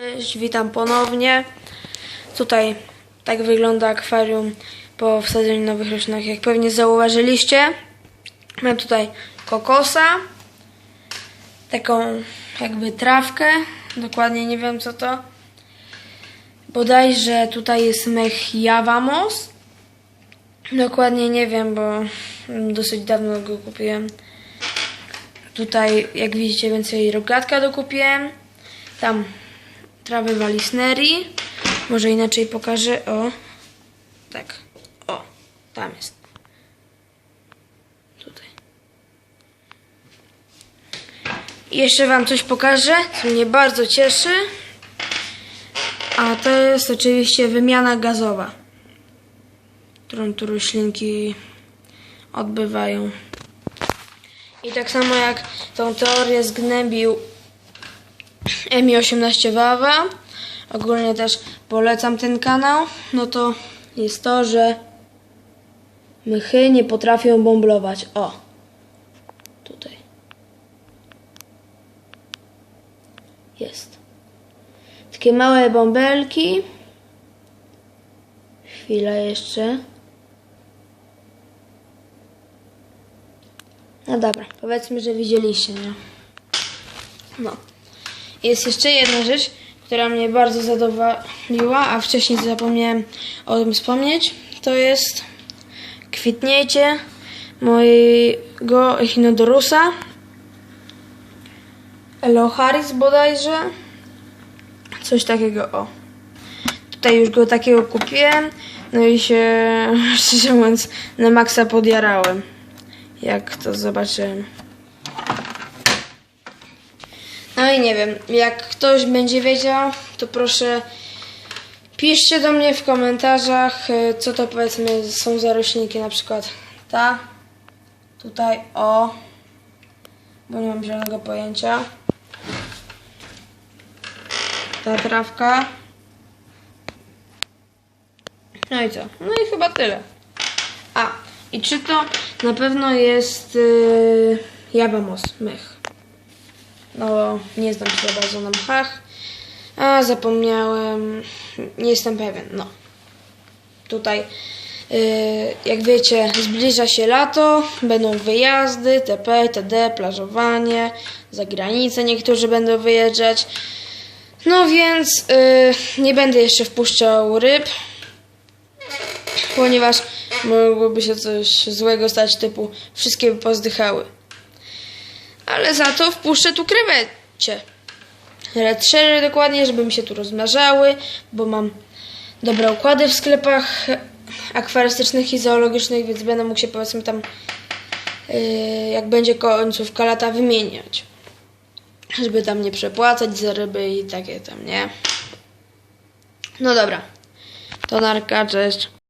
Cześć, witam ponownie. Tutaj tak wygląda akwarium po wsadzeniu nowych roślinek. Jak pewnie zauważyliście, mam tutaj kokosa, taką jakby trawkę, dokładnie nie wiem co to. Bodajże tutaj jest mech Javamos. Dokładnie nie wiem, bo dosyć dawno go kupiłem. Tutaj, jak widzicie, więcej rogatka dokupiłem. Tam trawy walisnerii. Może inaczej pokażę. O, tak. O, tam jest. Tutaj. Jeszcze Wam coś pokażę, co mnie bardzo cieszy. A to jest oczywiście wymiana gazowa, którą tu roślinki odbywają. I tak samo jak tą teorię zgnębił Mi18 Wawa, ogólnie też polecam ten kanał, no to jest to, że mychy nie potrafią bąblować. O, tutaj. Jest. Takie małe bąbelki. Chwila jeszcze. No dobra, powiedzmy, że widzieliście, nie? No. Jest jeszcze jedna rzecz, która mnie bardzo zadowoliła, a wcześniej zapomniałem o tym wspomnieć. To jest kwitnięcie mojego Echinodorusa. Eloharis bodajże. Coś takiego, o. Tutaj już go takiego kupiłem. No i się, szczerze mówiąc, na maksa podjarałem. Jak to zobaczyłem. No i nie wiem, jak ktoś będzie wiedział, to proszę piszcie do mnie w komentarzach, y, co to powiedzmy są za roślinki, na przykład ta, tutaj, o, bo nie mam zielonego pojęcia, ta trawka, no i co? No i chyba tyle. A, i czy to na pewno jest yy, Jabamos, mech. No, nie znam się za bardzo na mchach. A, zapomniałem. Nie jestem pewien, no. Tutaj, yy, jak wiecie, zbliża się lato, będą wyjazdy, TP, TD, plażowanie, za granicę niektórzy będą wyjeżdżać. No więc yy, nie będę jeszcze wpuszczał ryb, ponieważ mogłoby się coś złego stać, typu wszystkie by pozdychały ale za to wpuszczę tu krewecie. Red Sherry dokładnie, żeby mi się tu rozmnażały, bo mam dobre układy w sklepach akwarystycznych i zoologicznych, więc będę mógł się powiedzmy tam, yy, jak będzie końcówka lata, wymieniać. Żeby tam nie przepłacać za ryby i takie tam, nie? No dobra. To narka, cześć.